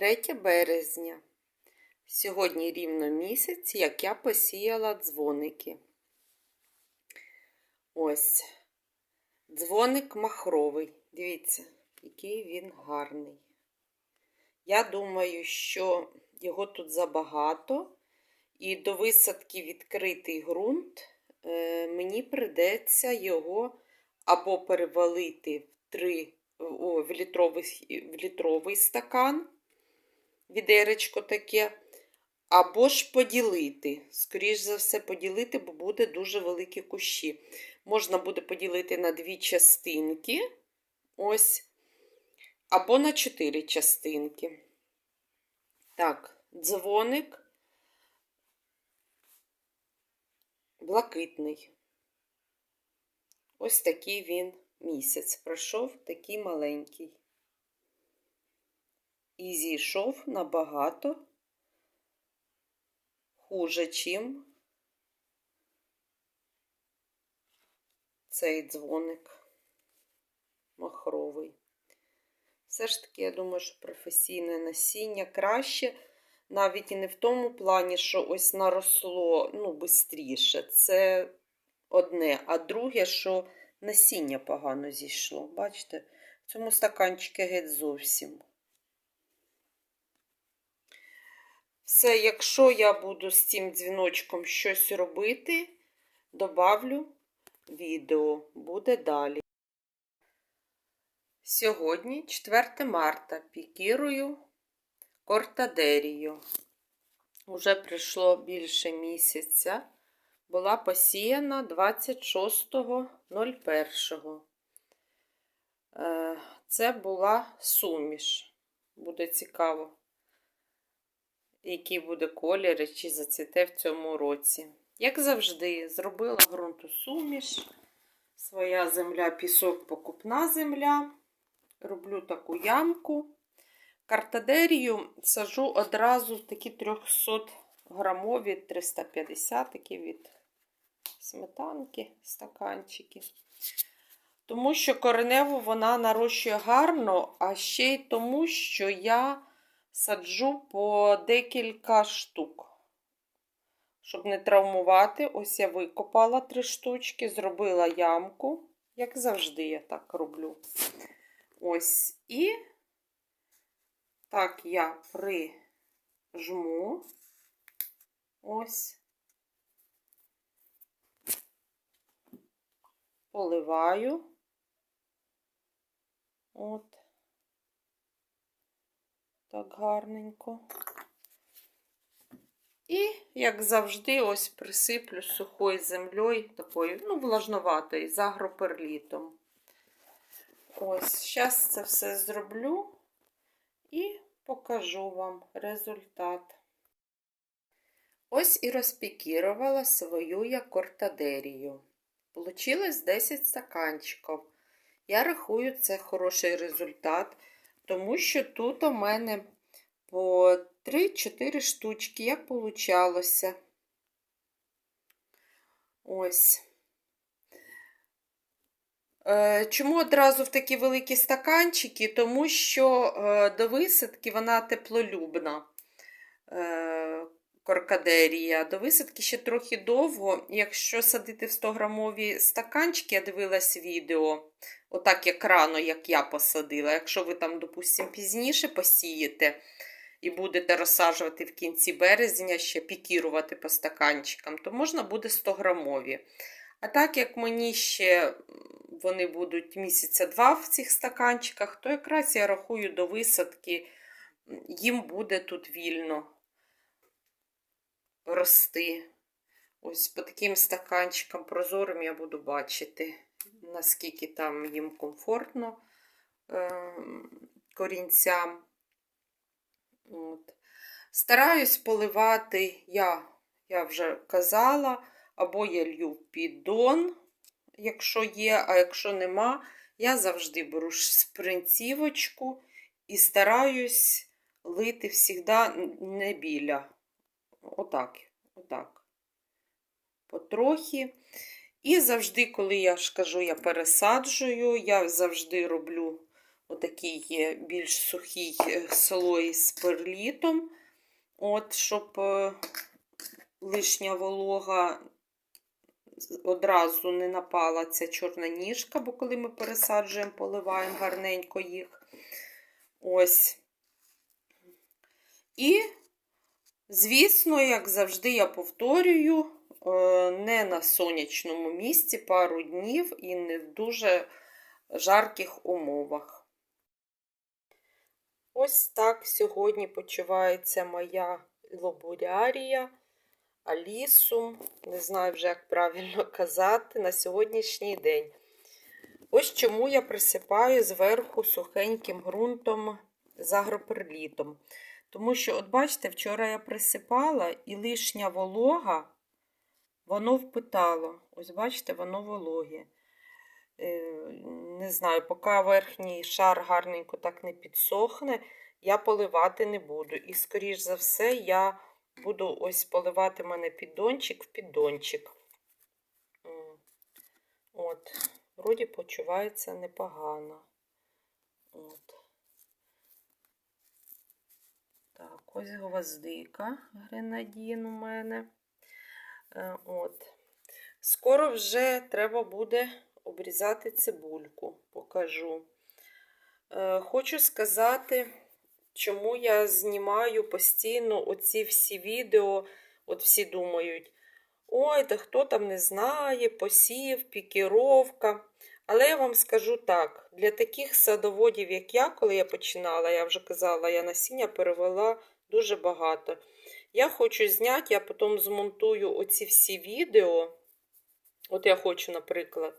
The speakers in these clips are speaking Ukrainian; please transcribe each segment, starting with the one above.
3 березня. Сьогодні рівно місяць, як я посіяла дзвоники. Ось дзвоник махровий. Дивіться, який він гарний. Я думаю, що його тут забагато, і до висадки відкритий ґрунт е, мені придеться його або перевалити в 3 о, в, літровий, в літровий стакан, відеречко таке, або ж поділити. Скоріш за все, поділити, бо буде дуже великі кущі. Можна буде поділити на дві частинки, ось, або на чотири частинки. Так, дзвоник блакитний. Ось такий він місяць пройшов, такий маленький. І зійшов набагато хуже, чим цей дзвоник махровий. Все ж таки, я думаю, що професійне насіння краще, навіть і не в тому плані, що ось наросло ну, швидше. Це одне, а друге, що насіння погано зійшло. Бачите, в цьому стаканчику геть зовсім. Все, якщо я буду з цим дзвіночком щось робити, добавлю відео, буде далі. Сьогодні, 4 марта, пікірую кортадерію. Уже пройшло більше місяця. Була посіяна 26.01. Це була суміш. Буде цікаво, який буде колір і чи зацвіте в цьому році. Як завжди, зробила ґрунту суміш. Своя земля, пісок, покупна земля. Роблю таку ямку. Картадерію сажу одразу такі 300 грамові 350 такі від сметанки, стаканчики. Тому що кореневу вона нарощує гарно, а ще й тому, що я саджу по декілька штук. Щоб не травмувати, ось я викопала три штучки, зробила ямку, як завжди, я так роблю. Ось і так я прижму. Ось. Поливаю. От. Так гарненько. І, як завжди, ось присиплю сухою землею, такою, ну, влажноватою, з агроперлітом. Ось, зараз це все зроблю і покажу вам результат. Ось і розпікірувала свою я кортадерію. Получилось 10 стаканчиків. Я рахую, це хороший результат, тому що тут у мене по 3-4 штучки, як получалося. Ось. Е, чому одразу в такі великі стаканчики? Тому що е, до висадки вона теплолюбна е, коркадерія. До висадки ще трохи довго. Якщо садити в 100-грамові стаканчики, я дивилась відео, отак як рано, як я посадила. Якщо ви там, допустимо, пізніше посієте і будете розсаджувати в кінці березня, ще пікірувати по стаканчикам, то можна буде 100-грамові. А так як мені ще вони будуть місяця два в цих стаканчиках, то якраз я рахую до висадки, їм буде тут вільно рости. Ось по таким стаканчикам прозорим я буду бачити, наскільки там їм комфортно е корінцям. От. Стараюсь поливати, я, я вже казала, або я лью піддон, якщо є, а якщо нема, я завжди беру спринцівочку і стараюсь лити завжди не біля. Отак, отак. Потрохи. І завжди, коли я ж кажу, я пересаджую, я завжди роблю отакий більш сухий е, слой з перлітом. От, щоб е, лишня волога одразу не напала ця чорна ніжка, бо коли ми пересаджуємо, поливаємо гарненько їх. Ось. І, звісно, як завжди, я повторюю, е, не на сонячному місці пару днів і не в дуже жарких умовах. Ось так сьогодні почувається моя лобурярія, алісум, не знаю вже, як правильно казати, на сьогоднішній день. Ось чому я присипаю зверху сухеньким ґрунтом з агроперлітом. Тому що, от бачите, вчора я присипала і лишня волога, воно впитало. Ось бачите, воно вологе. Е, Не знаю, поки верхній шар гарненько так не підсохне, я поливати не буду. І, скоріш за все, я буду ось поливати мене піддончик в піддончик. От, вроді почувається непогано. От. Так, ось гвоздика гренадін у мене. Е, От. Скоро вже треба буде обрізати цибульку, покажу. Е, Хочу сказати, чому я знімаю постійно оці всі відео. От всі думають, ой, та хто там не знає, посів, пікіровка. Але я вам скажу так: для таких садоводів, як я, коли я починала, я вже казала, я насіння перевела дуже багато. Я хочу зняти, я потім змонтую оці всі відео. От я хочу, наприклад,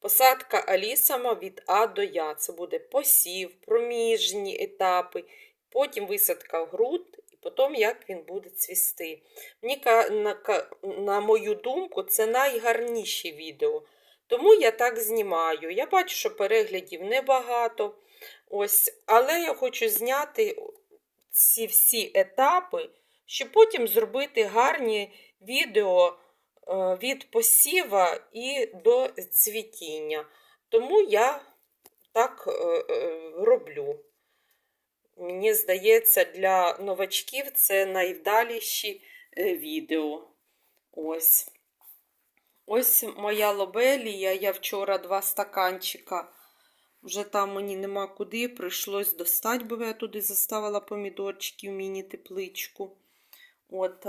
посадка алісама від А до Я. Це буде посів, проміжні етапи, потім висадка в ґрунт, і потім як він буде цвісти. Мені, на, на мою думку, це найгарніші відео. Тому я так знімаю. Я бачу, що переглядів небагато. Ось, але я хочу зняти ці всі етапи, щоб потім зробити гарні відео е, від посіва і до цвітіння. Тому я так е, е, роблю. Мені здається, для новачків це найвдаліші відео. Ось. Ось моя лобелія. Я вчора два стаканчика. Вже там мені нема куди, прийшлось достати, бо я туди заставила помідорчики в міні-тепличку. От,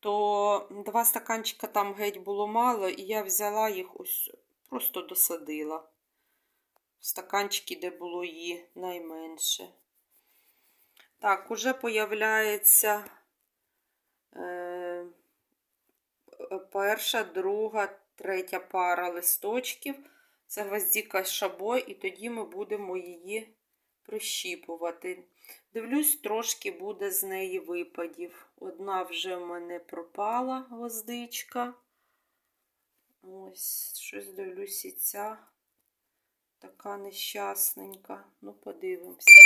то два стаканчика там геть було мало, і я взяла їх ось просто досадила. Стаканчики, де було її найменше. Так, уже появляється е, перша, друга, третя пара листочків. Це гвоздіка шабо, і тоді ми будемо її прищіпувати. Дивлюсь, трошки буде з неї випадів. Одна вже в мене пропала гвоздичка. Ось, щось дивлюсь, і ця така нещасненька. Ну, подивимося. От.